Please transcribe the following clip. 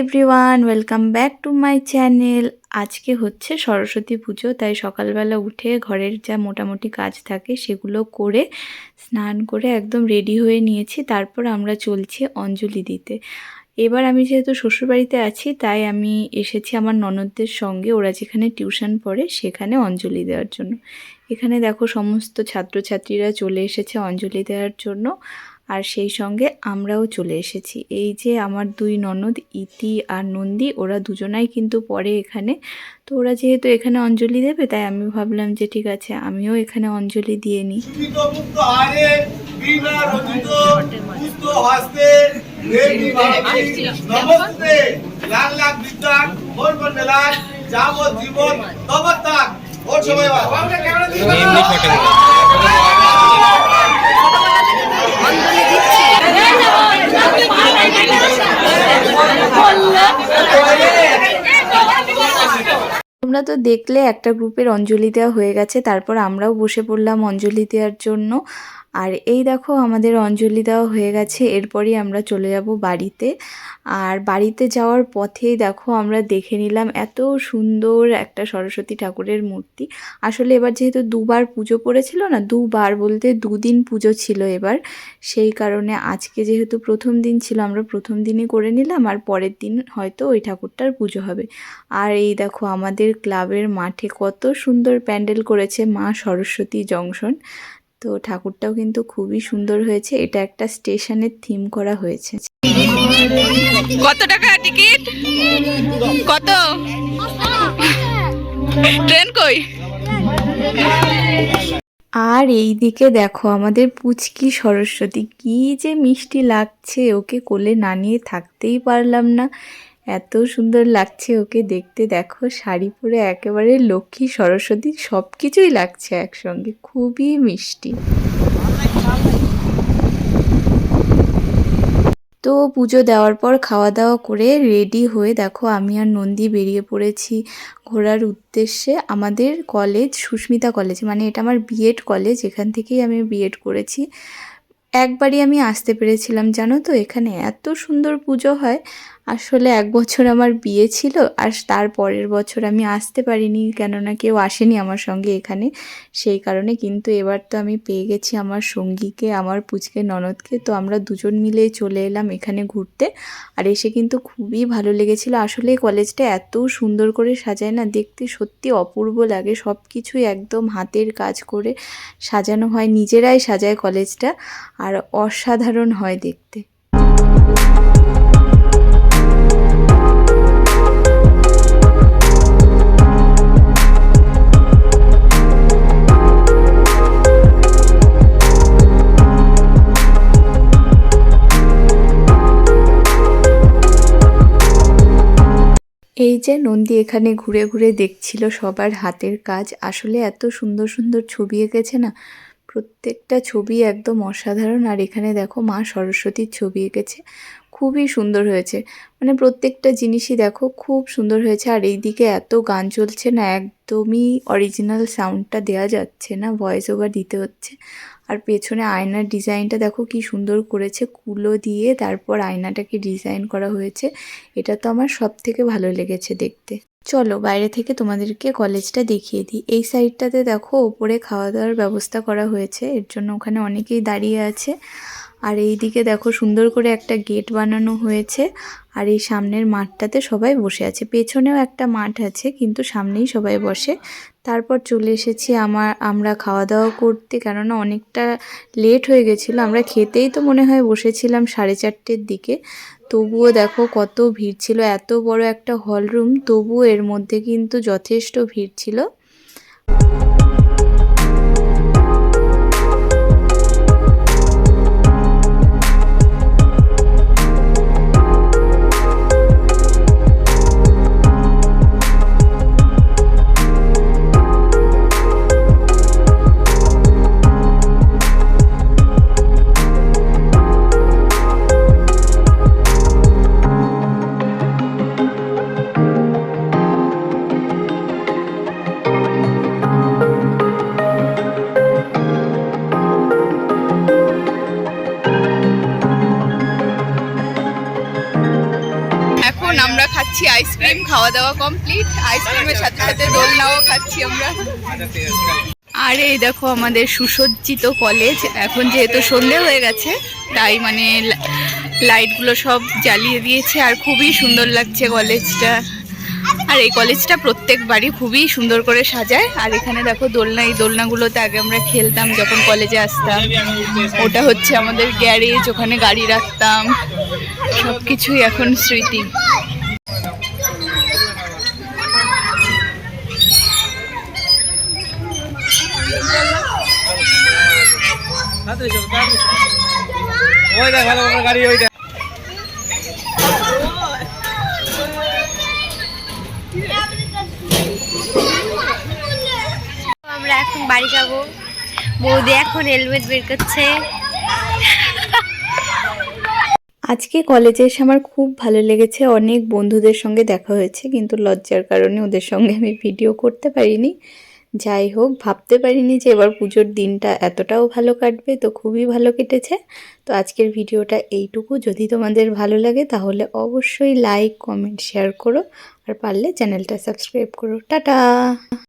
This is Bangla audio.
Everyone welcome back to my channel আজকে হচ্ছে সরস্বতী পুজো, তাই সকালবেলা উঠে ঘরের যা মোটামুটি কাজ থাকে সেগুলো করে স্নান করে একদম রেডি হয়ে নিয়েছি। তারপর আমরা চলছি অঞ্জলি দিতে। এবার আমি যেহেতু শ্বশুরবাড়িতে আছি, তাই আমি এসেছি আমার ননদদের সঙ্গে। ওরা যেখানে টিউশন পড়ে, সেখানে অঞ্জলি দেওয়ার জন্য। এখানে দেখো সমস্ত ছাত্রছাত্রীরা চলে এসেছে অঞ্জলি দেওয়ার জন্য। আর সেই সঙ্গে আমরাও চলে এসেছি। এই যে আমার দুই ননদ, ইতি আর নন্দী, ওরা দুজনাই কিন্তু পড়ে এখানে। তো ওরা যেহেতু এখানে অঞ্জলি দেবে, তাই আমি ভাবলাম যে ঠিক আছে, আমিও এখানে অঞ্জলি দিয়ে নিই। বীণা রচিত পুস্ত হস্তে দেবী ভারতী নমস্তে। লাখ লাখ লাখ যাবত জীবন তব তাক ওর সময় তোমরা তো দেখলে একটা গ্রুপের অঞ্জলি দেওয়া হয়ে গেছে তারপর আমরাও বসে পড়লাম অঞ্জলি দেওয়ার জন্য। আর এই দেখো আমাদের অঞ্জলি দেওয়া হয়ে গেছে, এরপরই আমরা চলে যাব বাড়িতে। আর বাড়িতে যাওয়ার পথেই দেখো আমরা দেখে নিলাম এত সুন্দর একটা সরস্বতী ঠাকুরের মূর্তি। আসলে এবার যেহেতু দুবার পুজো পড়েছিল না, দুবার বলতে দুদিন পুজো ছিল এবার। সেই কারণে আজকে যেহেতু প্রথম দিন ছিল, আমরা প্রথম দিনই করে নিলাম আর পরের দিন হয়তো ওই ঠাকুরটার পুজো হবে। আর এই দেখো আমাদের ক্লাবের মাঠে কত সুন্দর প্যান্ডেল করেছে মা সরস্বতী জংশন। তো ঠাকুরটাও কিন্তু খুবই সুন্দর হয়েছে। এটা একটা স্টেশনের থিম করা হয়েছে। কত টাকা টিকিট? কত? ট্রেন কই? আর এই দিকে দেখো আমাদের পুচকি সরস্বতী কি যে মিষ্টি লাগছে ওকে কোলে না নিয়ে থাকতেই পারলাম না। এত সুন্দর লাগছে ওকে দেখতে। দেখো, শাড়ি পরে একেবারে লক্ষ্মী, সরস্বতী সব কিছুই লাগছে একসঙ্গে। খুবই মিষ্টি। তো পুজো দেওয়ার পর খাওয়া দাওয়া করে রেডি হয়ে দেখো, আমি আর নন্দী বেরিয়ে পড়েছি ঘোরার উদ্দেশ্যে। আমাদের কলেজ সুস্মিতা কলেজ মানে এটা আমার বিএড কলেজ, এখান থেকেই আমি বিএড করেছি। একবারই আমি আসতে পেরেছিলাম, জানো তো? এখানে এত সুন্দর পুজো হয়। আসলে এক বছর আমার বিয়ে ছিল আর তার পরের বছর আমি আসতে পারিনি, কেননা কেউ আসেনি আমার সঙ্গে এখানে। সেই কারণে কিন্তু এবার তো আমি পেয়ে গেছি আমার সঙ্গীকে, আমার পুচকে ননদকে। তো আমরা দুজন মিলে চলে এলাম এখানে ঘুরতে আর এসে কিন্তু খুবই ভালো লেগেছিল। আসলে কলেজটা এত সুন্দর করে সাজায় না, দেখতে সত্যি অপূর্ব লাগে। সব কিছুই একদম হাতের কাজ করে সাজানো হয়, নিজেরাই সাজায় কলেজটা। আর অসাধারণ হয় দেখতে। এই যে নন্দী এখানে ঘুরে ঘুরে দেখছিল সবার হাতের কাজ, আসলে এত সুন্দর সুন্দর ছবি এঁকেছে না? প্রত্যেকটা ছবি একদম অসাধারণ। আর এখানে দেখো মা সরস্বতীর ছবি এঁকেছে। খুবই সুন্দর হয়েছে। মানে প্রত্যেকটা জিনিসই দেখো খুব সুন্দর হয়েছে। আর এইদিকে এত গান চলছে না, একদমই অরিজিনাল সাউন্ডটা দেওয়া যাচ্ছে না ভয়েস ওভার দিতে হচ্ছে। আর পেছনে আয়নার ডিজাইনটা দেখো কি সুন্দর করেছে, কুলো দিয়ে তারপর আয়নাটাকে ডিজাইন করা হয়েছে। এটা তো আমার সব থেকে ভালো লেগেছে দেখতে। চলো বাইরে থেকে তোমাদেরকে কলেজটা দেখিয়ে দিই। এই সাইডটাতে দেখো, ওপরে খাওয়া দাওয়ার ব্যবস্থা করা হয়েছে। এর জন্য ওখানে অনেকেই দাঁড়িয়ে আছে। আর এই দিকে দেখো, সুন্দর করে একটা গেট বানানো হয়েছে। আর এই সামনের মাঠটাতে সবাই বসে আছে। পেছনেও একটা মাঠ আছে, কিন্তু সামনেই সবাই বসে। তারপর চলে এসেছি আমার আমরা খাওয়া দাওয়া করতে। কেননা অনেকটা লেট হয়ে গেছিল। আমরা খেতেই তো মনে হয় বসেছিলাম সাড়ে চারটের দিকে। তবুও দেখো কত ভিড় ছিল, এত বড় একটা হল রুম, তবুও এর মধ্যে কিন্তু যথেষ্ট ভিড় ছিল। খাচ্ছি আইসক্রিম খাওয়া দাওয়া কমপ্লিট আইসক্রিমের সাথে সাথে দোলনাও খাচ্ছি আমরা। আর, এই দেখো আমাদের সুসজ্জিত কলেজ এখন যেহেতু সন্ধে হয়ে গেছে, তাই মানে লাইটগুলো সব জ্বালিয়ে দিয়েছে, আর খুবই সুন্দর লাগছে কলেজটা আর এই কলেজটা প্রত্যেক বাড়ি খুবই সুন্দর করে সাজায়। আর এখানে দেখো দোলনা, এই দোলনাগুলোতে আগে আমরা খেলতাম যখন কলেজে আসতাম। ওটা হচ্ছে আমাদের গ্যারেজ ওখানে গাড়ি রাখতাম। সব কিছুই এখন স্মৃতি। ওই দেখ ভালো ভালো গাড়ি ওই দেখ আমরা এখন বাড়ি যাব। বৌদি এখন হেলমেট বের করছে। আজকে কলেজে এসে আমার খুব ভালো লেগেছে। অনেক বন্ধুদের সঙ্গে দেখা হয়েছে কিন্তু লজ্জার কারণে ওদের সঙ্গে আমি ভিডিও করতে পারিনি। যাই হোক, ভাবতে পারিনি যে এবার পুজোর দিনটা এতটাও ভালো কাটবে, তো খুবই ভালো কেটেছে। তো আজকের ভিডিওটা এইটুকু। যদি তোমাদের ভালো লাগে তাহলে অবশ্যই লাইক কমেন্ট শেয়ার করো। আর পারলে চ্যানেলটা সাবস্ক্রাইব করো। টাটা!